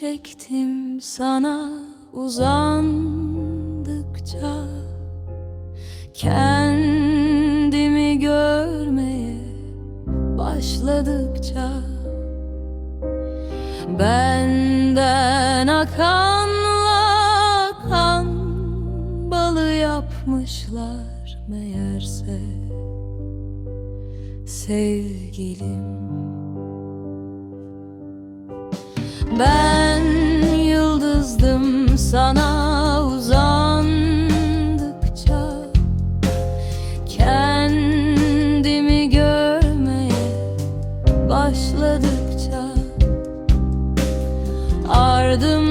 çektim sana uzandıkça. Kendimi görmeye başladıkça. Benden akanla kan balı yapmışlar meğerse. Sevgilim. Ben sana uzandıkça Kendimi görmeye başladıkça Ardımdan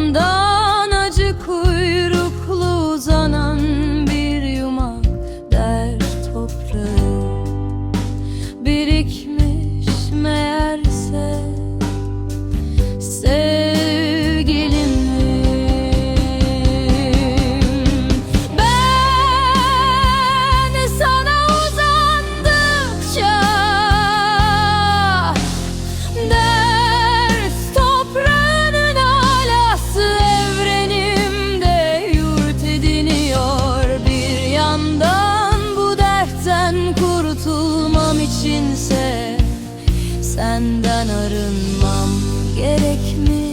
Senden arınmam gerekmiş sevgilim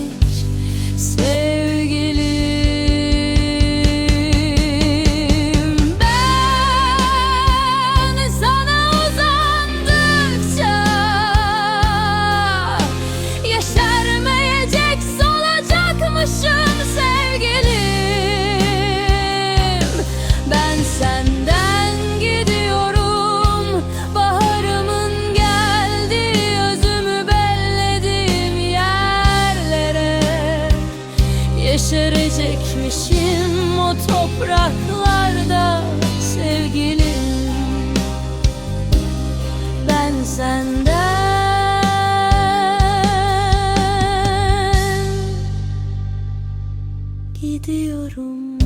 Yeşerecekmişim o topraklarda sevgilim Ben senden gidiyorum